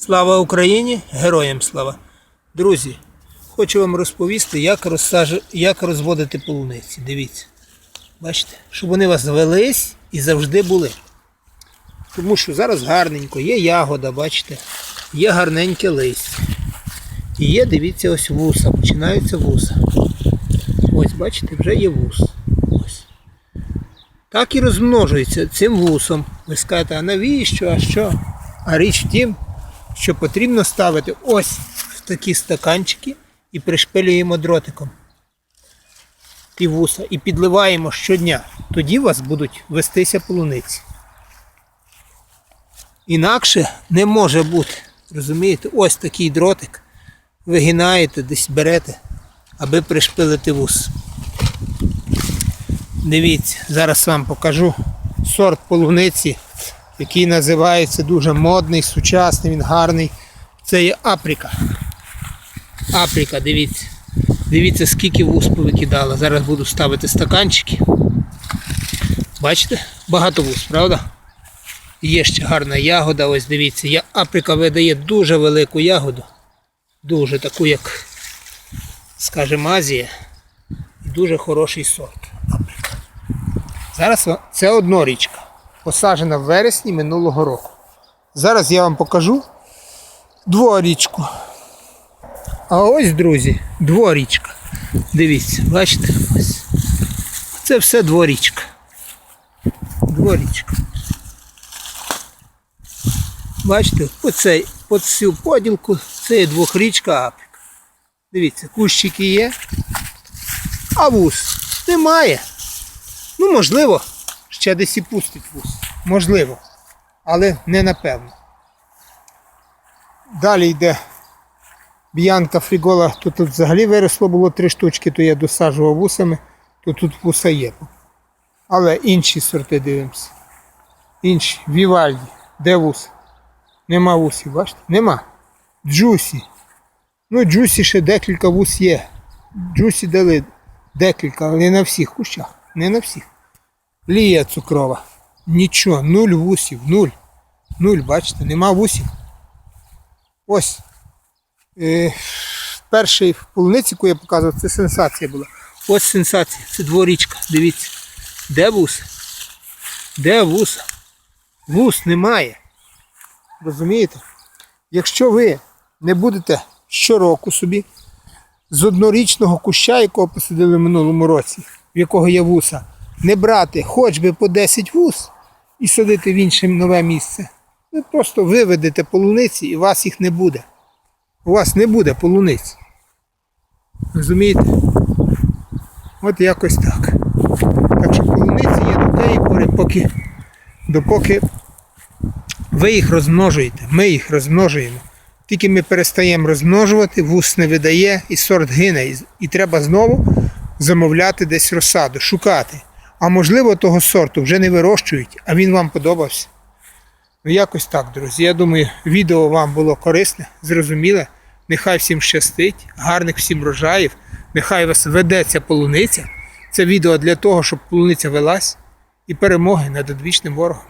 Слава Україні! Героям слава! Друзі, хочу вам розповісти, як, розсаж... як розводити полуниці. Дивіться. Бачите, щоб вони у вас велись і завжди були. Тому що зараз гарненько, є ягода, бачите, є гарненьке листя. І є, дивіться, ось вуса, починаються вуса. Ось, бачите, вже є вус. Так і розмножується цим вусом. Ви скажете, а навіщо? А що? А річ в тім, що потрібно ставити ось в такі стаканчики і пришпилюємо дротиком ті вуса і підливаємо щодня. Тоді у вас будуть вестися полуниці. Інакше не може бути. Розумієте, ось такий дротик. Вигинаєте, десь берете, аби пришпилити вус. Дивіться, зараз вам покажу сорт полуниці, який називається дуже модний, сучасний, він гарний. Це є Априка. Априка, дивіться. Дивіться, скільки вуз повикидала. Зараз буду ставити стаканчики. Бачите? Багато вуз, правда? Є ще гарна ягода, ось дивіться. Я- Априка видає дуже велику ягоду. Дуже таку, як, скажімо, Азія. І дуже хороший сорт. Априка. Зараз це однорічка. Посаджена в вересні минулого року. Зараз я вам покажу дворічку. А ось, друзі, дворічка. Дивіться, бачите? Ось. Це все дворічка. Дворічка. Бачите, по, цей, по цю поділку це є двохрічка Априка. Дивіться, кущики є, а вус немає. Ну, можливо, ще десь і пустить вус. Можливо. Але не напевно. Далі йде б'янка фрігола, то тут взагалі виросло було три штучки, то я досаджував вусами, то тут вуса є. Але інші сорти дивимося. Інші. Вівальді. Де вус? Нема вусів, бачите? Нема. Джусі. Ну, джусі ще декілька вус є. Джусі дали декілька, але не на всіх кущах. Не на всіх. Лія цукрова. Нічого, нуль вусів, нуль. Нуль, бачите, нема вусів. Ось. Е, перший полуниці, яку я показував, це сенсація була. Ось сенсація, це дворічка. Дивіться. Де вус? Де вуса? Вус немає. Розумієте? Якщо ви не будете щороку собі з однорічного куща, якого посадили в минулому році, в якого є вуса, не брати хоч би по 10 вус і садити в інше нове місце, ви просто виведете полуниці і у вас їх не буде. У вас не буде полуниць. Розумієте? От якось так. Так що полуниці є до тієї пори, поки, допоки ви їх розмножуєте, ми їх розмножуємо. Тільки ми перестаємо розмножувати, вус не видає і сорт гине. І треба знову замовляти десь розсаду, шукати. А можливо, того сорту вже не вирощують, а він вам подобався. Ну, якось так, друзі. Я думаю, відео вам було корисне, зрозуміле. Нехай всім щастить, гарних всім рожаїв, нехай вас ведеться полуниця. Це відео для того, щоб полуниця велась і перемоги над одвічним ворогом.